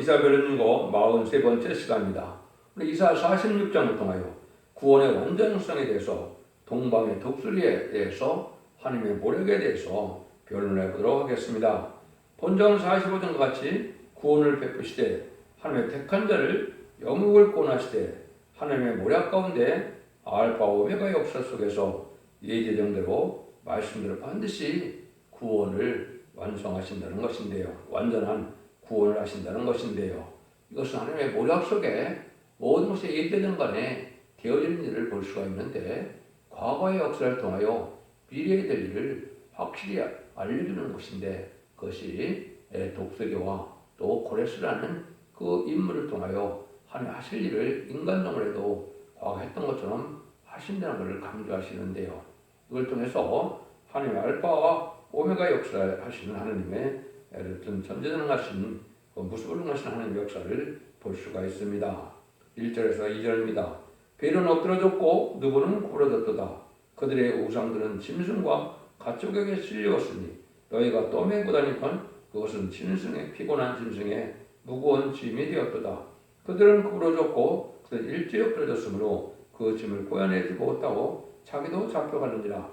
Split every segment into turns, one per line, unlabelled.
이사벨은거 43번째 시간입니다. 우리 이사 46장을 통하여 구원의 완전성에 대해서 동방의 독수리에 대해서 하나님의 모력에 대해서 변론해 보도록 하겠습니다. 본장 45장과 같이 구원을 베푸시되 하나님의 택한 자를 영국을 구원하시되 하나님의 모략 가운데 알파 오메가 역사 속에서 예제정대로 말씀대로 반드시 구원을 완성하신다는 것인데요. 완전한 구원을 하신다는 것인데요. 이것은 하나님의 모략 속에 모든 것이 예대된 간에 되어지는 일을 볼 수가 있는데 과거의 역사를 통하여 미래에 될 일을 확실히 알려주는 것인데 그것이 독서교와 또 고레스라는 그 인물을 통하여 하나님 하실 일을 인간적으로도 과거 했던 것처럼 하신다는 것을 강조하시는데요. 이걸 통해서 하나님의 알파와 오메가 역사를 하시는 하나님의 어떤 전제전능하신 그 무수불능하신 하나님의 역사를 볼 수가 있습니다. 1절에서 2절입니다. 벨은 엎드러졌고 누구는 구부러졌도다. 그들의 우상들은 짐승과 가축에게 실려왔으니 너희가 또 메고 다니건 그것은 짐승의 피곤한 짐승의 무거운 짐이 되었도다. 그들은 구부러졌고 그들 일제히 엎드러졌으므로 그 짐을 꼬여내지 못하고 자기도 잡혀가는지라.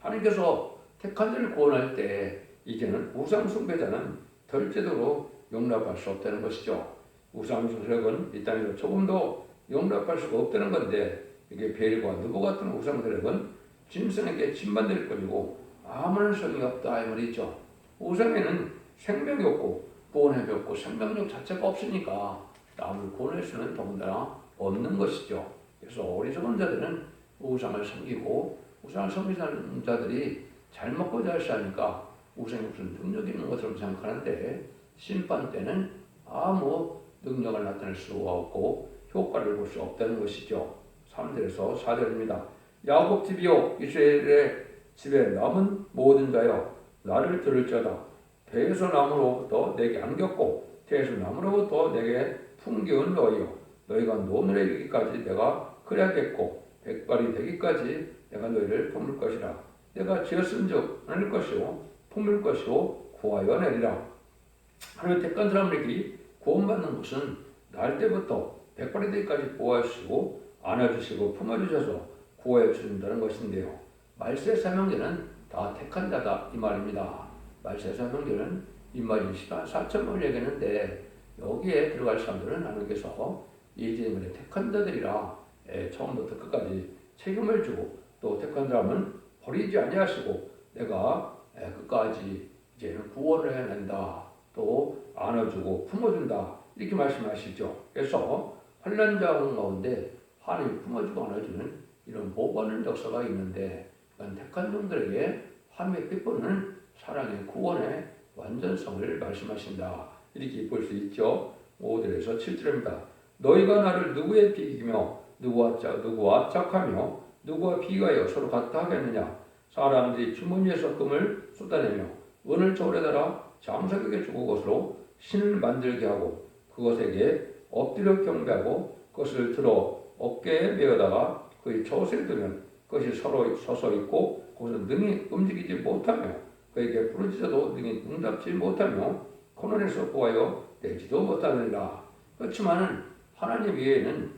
하나님께서 택한 자를 구원할 때 이제는 우상 숭배자는 절대로 용납할 수 없다는 것이죠. 우상 숭배는 이 땅에서 조금도 용납할 수가 없다는 건데 이게 벨과 누구 같은 우상들은 짐승에게 침반될 뿐이고 아무런 소용이 없다 이 말이죠. 우상에는 생명이 없고 구원이 없고 생명력 자체가 없으니까 남을 구원할 수는 더군다나 없는 것이죠. 그래서 어리석은 자들은 우상을 섬기고 우상을 섬기는 자들이 잘 먹고 잘 사니까 우상이 무슨 능력이 있는 것처럼 생각하는데 심판 때는 아무 능력을 나타낼 수가 없고 효과를 볼 수 없다는 것이죠. 3절에서 4절입니다. 야곱 집이요 이스라엘의 집에 남은 모든 자여 나를 들을지어다 배에서 나무로부터 내게 안겼고 태에서 나무로부터 내게 풍기운 너희여 너희가 노늘에 이르기까지 내가 그래야겠고 백발이 되기까지 내가 너희를 품을 것이라 내가 지었은즉 않을 것이요 품을 것이요 구하여 내리라 하나님 택한 사람에게 구원받는 것은 날 때부터 백발이 되기까지 보호하시고 안아주시고 품어주셔서 구호해 주신다는 것인데요. 말세 사명제는 다 택한 자다 이 말입니다. 말세 사명제는 시간 4천명을 얘기했는데 여기에 들어갈 사람들은 하나님께서 예지님을 택한 자들이라 예, 처음부터 끝까지 책임을 주고 또 택한 사람은 버리지 아니하시고 내가 예, 끝까지 이제는 구원을 해낸다 또 안아주고 품어준다 이렇게 말씀하시죠. 그래서 환란자 가운데 하나님 품어주고 안아주는 이런 보관의 역사가 있는데 택한 종들에게 하나님의 뜻보는 사랑의 구원의 완전성을 말씀하신다. 이렇게 볼 수 있죠. 5절에서 7절입니다. 너희가 나를 누구의 비기며 누구와, 짝, 누구와 짝하며 누구와 비가여 서로 같다 하겠느냐 사람들이 주머니에서 금을 쏟아내며 은을 저울에 달아 장사격에 주고 것으로 신을 만들게 하고 그것에게 엎드려 경배하고 그것을 들어 어깨에 메어다가 그의 저옷에 두면 그것이 서로 서서 있고 그것을 능히 움직이지 못하며 그에게 부르짖어도 능히 응답지 못하며 코너에서 구하여 내지도 못하느니라. 그렇지만은 하나님 외에는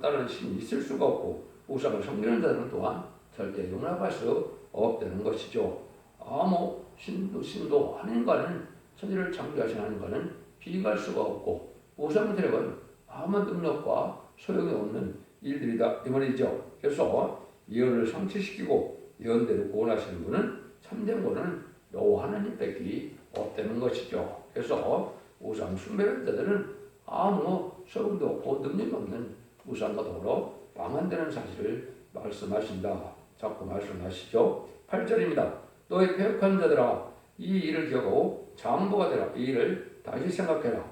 다른 신이 있을 수가 없고 우상을 섬기는 자들은 또한 절대 용납할 수 없다는 것이죠. 아무 신도 신도 하나님과는 천지를 창조하신 하나님과는 비교할 수가 없고 우상 드력은 아무 능력과 소용이 없는 일들이다 이 말이죠. 그래서 예언을 성취시키고 예언대로 구원하시는 분은 참된 분은 여호와 하나님밖에 없다는 것이죠. 그래서 우상 숭배하는 자들은 아무 소용도 없고 능력이 없는 우상과 더불어 망한다는 사실을 말씀하신다. 자꾸 말씀하시죠. 8절입니다. 너희 폐역한 자들아 이 일을 기억하고 장보가 되라. 이 일을 다시 생각해라.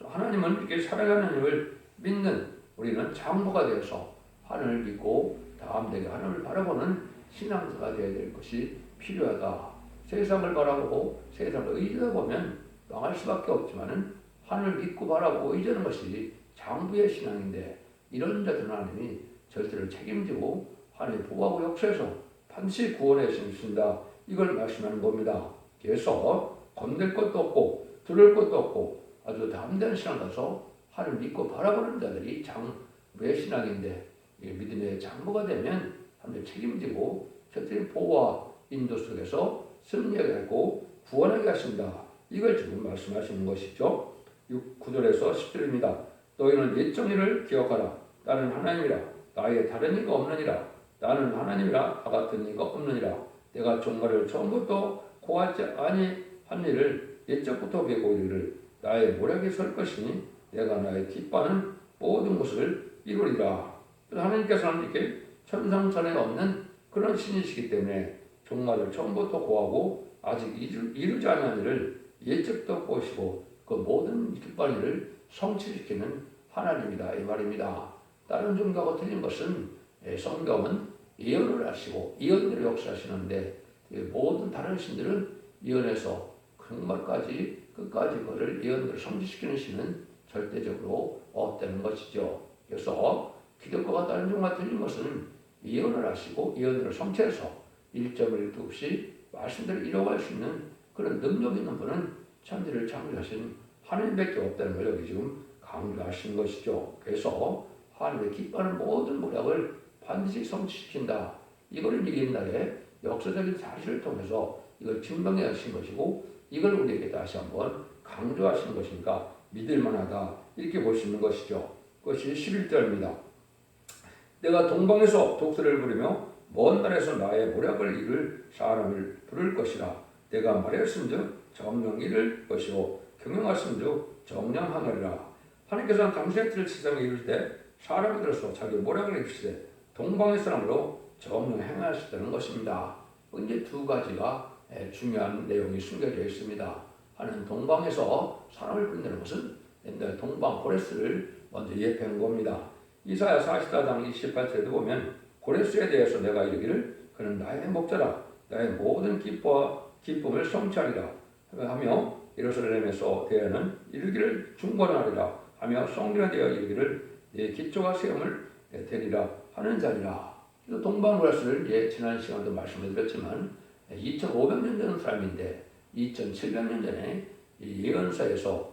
하나님은 이렇게 살아가는 힘을 믿는 우리는 장보가 되어서 하나님을 믿고 다음되게 하나님을 바라보는 신앙자가 되어야 될 것이 필요하다. 세상을 바라보고 세상을 의지하다 보면 망할 수밖에 없지만은 하늘을 믿고 바라보고 의지하는 것이 장부의 신앙인데 이런 자들은 하나님이 절대로 책임지고 하나님 보호하고 역사해서 반드시 구원해 주신다. 이걸 말씀하는 겁니다. 그래서 건들 것도 없고 들을 것도 없고 아주 담대한 신앙 가서 하나님 믿고 바라보는 자들이 장부의 신앙인데 이 믿음의 장부가 되면 하나님 책임지고 저들의 보호와 인도 속에서 승리하게 하고 구원하게 하신다. 이걸 지금 말씀하시는 것이죠. 6, 9절에서 10절입니다. 너희는 옛 정의를 기억하라. 나는 하나님이라. 나의 다른 이가 없느니라. 나는 하나님이라. 나 같은 이가 없느니라. 내가 종말을 처음부터 고하지 아니한 일을 옛적부터 배고 이르를 나의 모략에 설 것이니 내가 나의 기뻐하는 모든 것을 이루리라. 하나님께서는 이렇게 천상천에 없는 그런 신이시기 때문에 종말을 처음부터 고하고 아직 이루, 이루지 않은 일을 예적도 보시고 그 모든 기뻐하는 일을 성취시키는 하나님이다 이 말입니다. 다른 종교하고 틀린 것은 예, 성경은 예언을 하시고 예언대로 역사하시는데 이 모든 다른 신들은 예언에서 정말까지 끝까지 그를 예언대로 성취시키는 신은 절대적으로 없다는 것이죠. 그래서 기독교가 다른 종과 틀린 것은 예언을 하시고 예언을 성취해서 일점을 도 없이 말씀대로 이뤄갈 수 있는 그런 능력 있는 분은 천지를 창조하신 하나님밖에 없다는 걸 여기 지금 강조하신 것이죠. 그래서 하나님의 기뻐하는 모든 모략을 반드시 성취시킨다. 이걸 옛날에 역사적인 사실을 통해서 이걸 증명해 하신 것이고 이걸 우리에게 다시 한번 강조하신 것이니까 믿을 만하다. 이렇게 볼 수 있는 것이죠. 그것이 11절입니다. 내가 동방에서 독수리를 부르며 먼 날에서 나의 모략을 이룰 사람을 부를 것이라 내가 말했은즉 정령 이를 것이고 경영하신즉 정령하느리라 하나님께서는 당신의 뜻을 세상에 이룰 때 사람이 들어서 자기 모략을 이루시되 동방의 사람으로 정령 행하셨다는 것입니다. 이제 두 가지가 중요한 내용이 숨겨져 있습니다. 하는 동방에서 사람을 부른다는 것은 옛날 동방 고레스를 먼저 예표한 겁니다. 이사야 44장 28절에도 보면 고레스에 대해서 내가 이르기를 그는 나의 목자라 나의 모든 기뻐와 기쁨을 성취하리라 하며 예루살렘에서 대하는 이르기를 중건하리라 하며 성리가 되어 이르기를 내 기초가 세움을 되리라 하는 자리라. 그래서 동방 고레스를 이제 지난 시간도 말씀드렸지만 2,500년 전 사람인데 2,700년 전에 이 예언사에서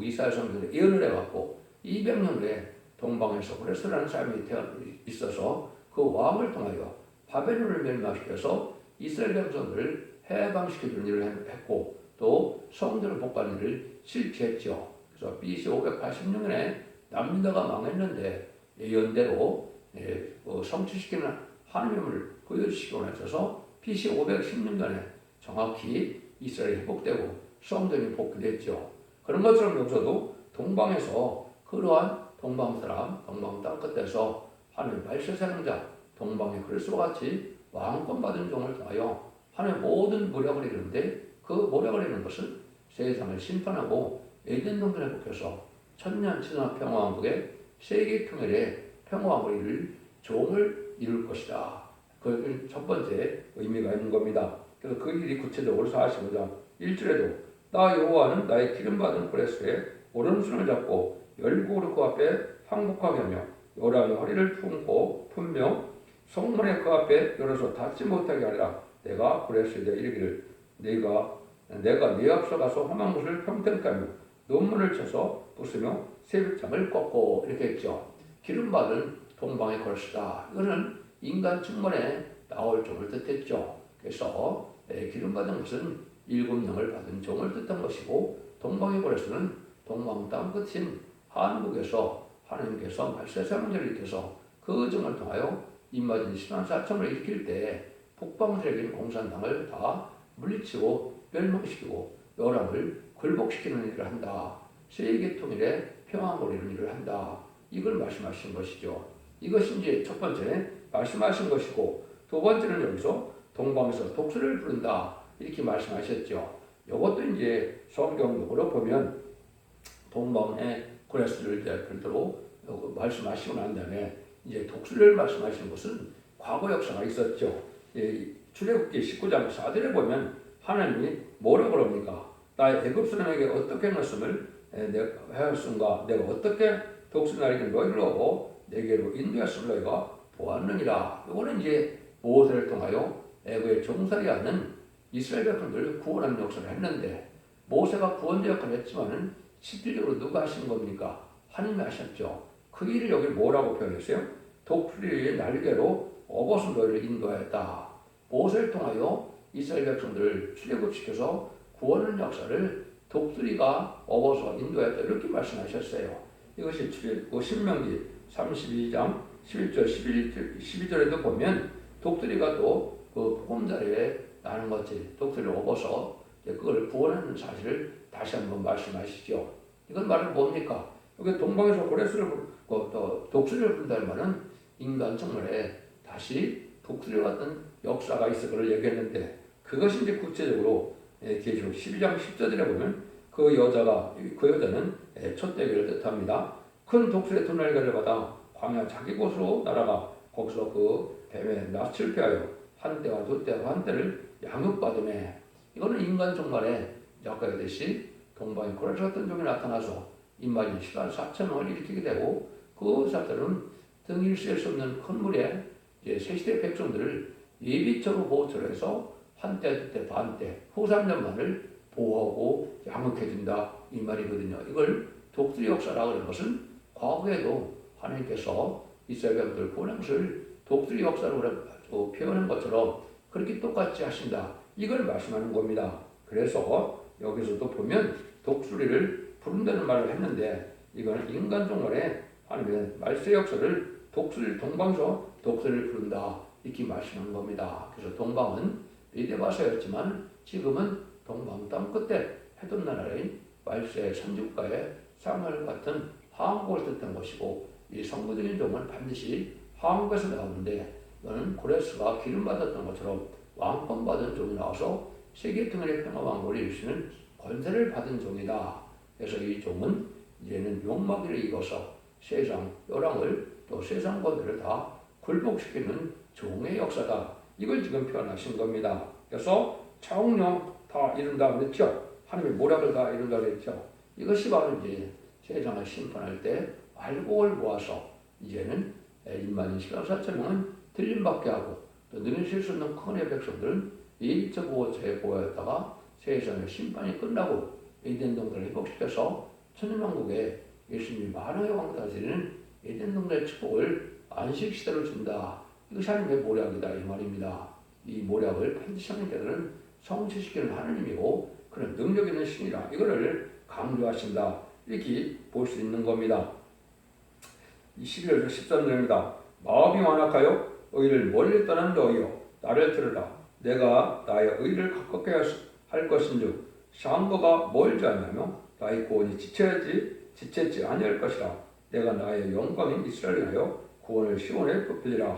이사야 성경에 예언을 해갖고 200년 후에 동방에서 고레스라는 사람이 태어 있어서 그 왕을 통하여 바벨론을 멸망시켜서 이스라엘 백성들을 해방시켜주는 일을 했고 또 성전을 복구하는 일을 실패했죠. 그래서 BC 586년에 남유다가 망했는데 예언대로 예, 어, 성취시키는 하나님을 보여주시기 원하셔서 BC 516년에 정확히 이스라엘이 회복되고 성전이 복귀됐죠. 그런 것처럼 여기서도 동방에서 그러한 동방 사람, 동방 땅 끝에서 하나님 발세사명자 동방의 그리스도와 같이 왕권 받은 종을 통하여 하나님 모든 모략을 이루는데 그 모략을 이루는 것은 세상을 심판하고 에덴 동산에 복해서 천년 진화 평화왕국의 세계 통일의 평화왕국을 종을 이룰 것이다. 그첫 번째 의미가 있는 겁니다. 그래서 그 일이 구체적으로 45장 1절에도 나 여호와는 나의 기름 받은 고레스에 오른손을 잡고 열국으로 그 앞에 항복하게 하며 요란의 허리를 품고 품며 성문에 그 앞에 열어서 닫지 못하게 하리라 내가 고레스에 이르기를 내가 내가 네 앞서 가서 험한 것을 평평케 하며 논문을 쳐서 부수며 새벽장을 꺾고 이렇게 했죠 기름 받은 동방의 걸스다 이거는 인간 측면에 나올 종을 뜻했죠 그래서 기름 받은 것은 일곱 명을 받은 종을 뜻한 것이고 동방의 고레스는 동방 땅 끝인 한국에서 하나님께서 말세사문제를 일으켜서 그 정을 통하여 임마진 10만 4천을 일으킬 때 북방세력인 공산당을 다 물리치고 멸망시키고 요람을 굴복시키는 일을 한다. 세계 통일의 평화를 이루는 일을 한다. 이걸 말씀하신 것이죠. 이것이 이제 첫 번째 말씀하신 것이고 두 번째는 여기서 동방에서 독수리를 부른다. 이렇게 말씀하셨죠. 이것도 이제 성경적으로 보면 동방의 고레스를 별도로 말씀하시고 난 다음에 이제 독수리를 말씀하시는 것은 과거 역사가 있었죠. 출애굽기 19장 4절에 보면 하나님이 뭐라고 그럽니까? 나의 애굽 사람에게 어떻게 말씀을 내가 하였은가? 내가 어떻게 너희를 얻고 내게로 인도했을 너희가 보았느니라. 이거는 이제 모세를 통하여 애굽에 종살이 않는 이스라엘 백성들을 구원하는 역사를 했는데 모세가 구원자 역할을 했지만은 실질적으로 누가 하신 겁니까? 하나님이 하셨죠. 그 일을 여기 뭐라고 표현했어요? 독수리의 날개로 어버스 너희를 인도하였다. 모세를 통하여 이스라엘 백성들을 출애굽시켜서 구원의 역사를 독수리가 업어서 인도했다 이렇게 말씀하셨어요. 이것이 출애굽 신명기 32장 11절 11, 12절에도 보면 독수리가 또그 보금자리에 나는 것이 독수리를 업어서 그걸 구원하는 사실을 다시 한번 말씀하시죠. 이건 말은 뭡니까? 여기 동방에서 고레스를 또 독수리를 부른다는 말은 인간 정말에 다시 독수리 같은 역사가 있어 그걸 얘기했는데 그것이 이제 구체적으로 계시록 12장 10절에 보면 그 여자가 그 여자는 촛대기를 뜻합니다. 큰 독수리의 두 날개를 받아 광야 자기 곳으로 날아가 거기서 그 뱀의 낯을 피하여 한 때와 두 때와 한 때를 양육받음에 이거는 인간 종말에 아까 얘기했듯이 동방에 같은 종이 나타나서 인마진 시간 4천 명을 일으키게 되고 그 사람들은 등일 수수 없는 큰 물에 이제 세시대 백성들을 예비적으로 보호를 해서 한때, 두때, 반때, 후 3년만을 보호하고 양육해준다 이 말이거든요. 이걸 독수리 역사라고 하는 것은 과거에도 하나님께서 이스라엘 백성들 보낸 것을 독수리 역사로 표현한 것처럼 그렇게 똑같이 하신다. 이걸 말씀하는 겁니다. 그래서 여기서도 보면 독수리를 부른다는 말을 했는데 이거는 인간 종말에 하나님의 말세 역사를 독수리 동방서 독수리를 부른다 이렇게 말씀하는 겁니다. 그래서 동방은 미대바서였지만 지금은 동방 땅 끝에 해돈 나라의 말세 선주가의 상을 같은 항국을 뜻한 것이고 이 성부적인 종은 반드시 항국에서 나오는데 이거는 고레스가 기름 받았던 것처럼 왕권 받은 종이 나와서 세계 통일의 평화 왕국을 이루시는 권세를 받은 종이다. 그래서 이 종은 이제는 욕망을 입어서 세상 요랑을 또 세상 권들을 다 굴복시키는 종의 역사다. 이걸 지금 표현하신 겁니다. 그래서 차홍령 다 이룬다 그랬죠. 하나님의 모략을 다 이룬다 그랬죠. 이것이 바로 이제 세상을 심판할 때 알곡을 모아서 이제는 1만 24천 명은 틀림받게 하고 또 능실 수 없는 큰의 백성들은 이적 보호처에 보였다가 세상의 심판이 끝나고 에덴 동산을 회복시켜서 천년왕국에 예수님이 만왕의 왕 다스리는 에덴 동산의 축복을 안식시대로 준다. 이것이 하나님의 모략이다 이 말입니다. 이 모략을 반드시 하나님께서는 성취시키는 하나님이고 그런 능력 있는 신이라 이거를 강조하신다. 이렇게 볼 수 있는 겁니다. 11절 13절입니다. 마음이 완악하여 의를 멀리 떠난 너희여 나를 들으라 내가 나의 의를 가깝게 할 것인즉 상거가 멀지 않냐며 나의 구원이 지체하지 지체지 아니할 것이라 내가 나의 영광인 이스라엘을 하여 구원을 시원에 부풀리라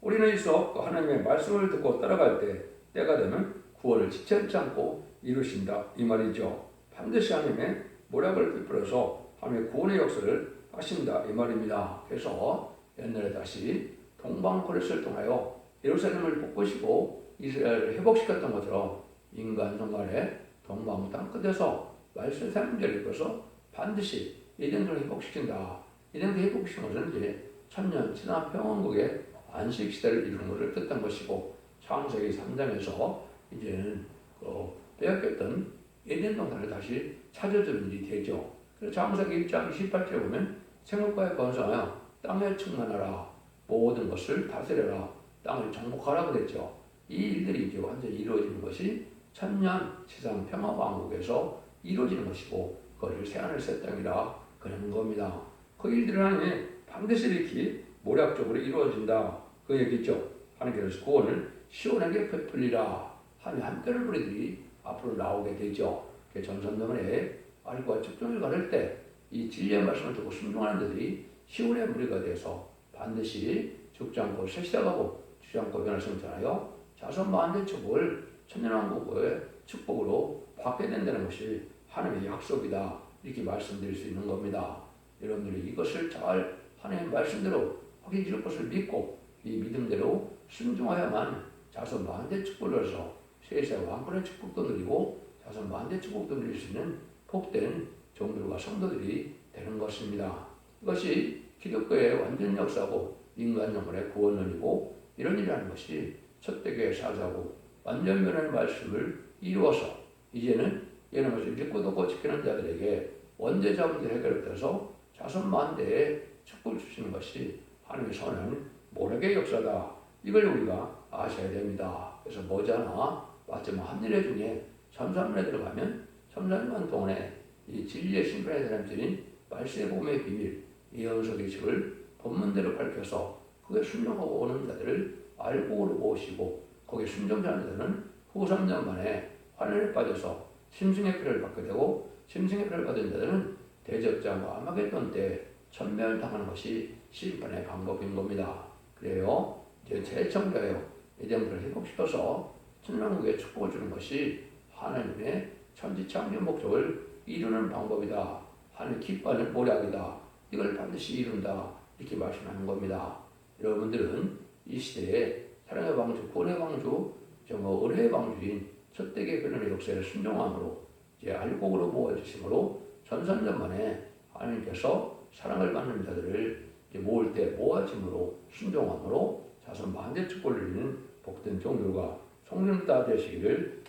우리는 있어 그 하나님의 말씀을 듣고 따라갈 때 때가 되면 구원을 지체하지 않고 이루신다. 이 말이죠. 반드시 하나님의 모략을 베풀어서 하나님의 구원의 역사를 하신다. 이 말입니다. 그래서 옛날에 다시 동방 코레스를 통하여 예루살렘을 복구시고 이스라엘을 회복시켰던 것처럼 인간 정말에 동방 땅 끝에서 말씀 생명제를 입어서 반드시 이den을 회복시킨다. 이den을 회복시킨 것은 이제 천년 지난 평원국의 안식 시대를 이루는 것을 뜻한 것이고 창세기 3장에서 이제는 그 빼앗겼던 에덴 동산을 다시 찾아주는 일이 되죠. 그래서 창세기 1장 28절에 보면 생물과의 건성하여 땅에 충만하라 모든 것을 다스려라 땅을 정복하라 그랬죠. 이 일들이 이제 완전히 이루어지는 것이 천년 세상 평화 왕국에서 이루어지는 것이고 그것을 새하늘 새 땅이라 그러는 겁니다. 그 일들은 하나님 반드시 이렇게 모략적으로 이루어진다. 그 얘기죠. 하나님께서 구원을 시원하게 베풀리라 하는 한편을 우리들이 앞으로 나오게 되죠. 전선동에 알과 측정을 가를 때 이 진리의 말씀을 듣고 순종하는 자들이 시온의 무리가 돼서 반드시 죽지 않고 세시다가고 죽지 않고 변할 성전하여 자손 만대 축복을 천년왕국의 축복으로 받게 된다는 것이 하나님의 약속이다. 이렇게 말씀드릴 수 있는 겁니다. 여러분들이 이것을 잘 하나님의 말씀대로 확인 지을 것을 믿고 이 믿음대로 순종하야만 자손 만대 축복을 얻어서 세세 왕권의 축복도 누리고 자손 만대 축복도 누릴 수 있는 복된 종들과 성도들이 되는 것입니다. 이것이 기독교의 완전 역사고 인간 영혼의 구원론이고 이런 일이라는 것이 첫대교의 사사고 완전 변화의 말씀을 이루어서 이제는 이런 것을 믿고 듣고 지키는 자들에게 원죄자 문제 해결돼서 자손 만대에 축복을 주시는 것이 하나님의 선한 모략의 역사다. 이걸 우리가 아셔야 됩니다. 그래서 머지않아 마지막 한일회 중에 참사문에 들어가면 참사문 동안에 이 진리의 신분의 사람들인 말세의 봄의 비밀, 예언석의 식을 본문대로 밝혀서 그에 순종하고 오는 자들을 알곡으로 모시고 거기에 순종하는 자들은 후 3년 만에 환란에 빠져서 심승의 피를 받게 되고 심승의 피를 받은 자들은 대적자와 아마겟돈 때 천멸 당하는 것이 심판의 방법인 겁니다. 그래요. 이제 재청자요. 예정들을 회복시켜서 천왕국에 축복을 주는 것이 하나님의 천지창조 목적을 이루는 방법이다. 하나님 기뻐하는 모략이다. 이걸 반드시 이룬다. 이렇게 말씀하는 겁니다. 여러분들은 이 시대에 사랑의 왕주, 고의 왕주, 정말 은혜의 왕주인 첫대계 변론의 역사에 순종함으로 이제 알곡으로 모아주심으로 전산전 만에 하나님께서 사랑을 받는 자들을 모을 때 모아짐으로 순종함으로 자손 만대 축복을 누리는 복된 종들과 성령 다 되시기를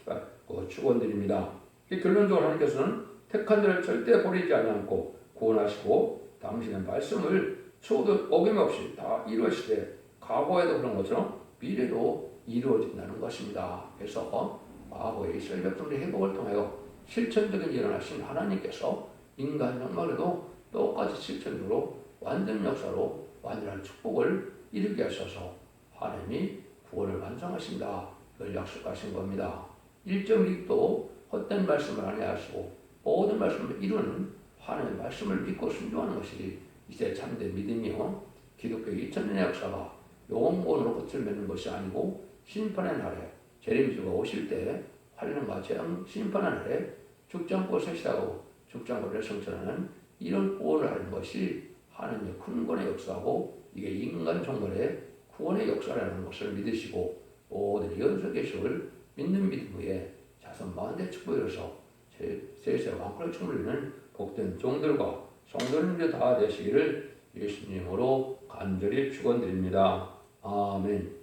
어, 축원드립니다. 이 결론적으로 하나님께서는 택한 자를 절대 버리지 않고 구원하시고 당신의 말씀을 초도 어김없이 다 이루시되 과거에도 그런 것처럼 미래도 이루어진다는 것입니다. 그래서 과거의 백성들의 회복을 통하여 실천적인 일어나신 하나님께서 인간 정말에도 똑같이 실천적으로 완전 역사로 완전한 축복을 이루게 하셔서 하나님이 구원을 완성하신다. 약속하신 겁니다. 1.1도 헛된 말씀을 아니하시고 모든 말씀을 이루는 하나님의 말씀을 믿고 순종하는 것이 이제 참된 믿음이요. 기독교의 2000년의 역사가 영원으로 끝을 맺는 것이 아니고 심판의 날에 재림주가 오실 때 환란과 재앙 심판의 날에 세시하고 죽지 않고 성천하는 이런 구원을 하는 것이 하나님의 큰 구원의 역사고 이게 인간 종말의 구원의 역사라는 것을 믿으시고 모든 연속 계시를 믿는 믿음 위에 자손 만대 축복이로서 세세 왕권을 주물리는 복된 종들과 성도님들 다 되시기를 예수님으로 간절히 축원드립니다. 아멘.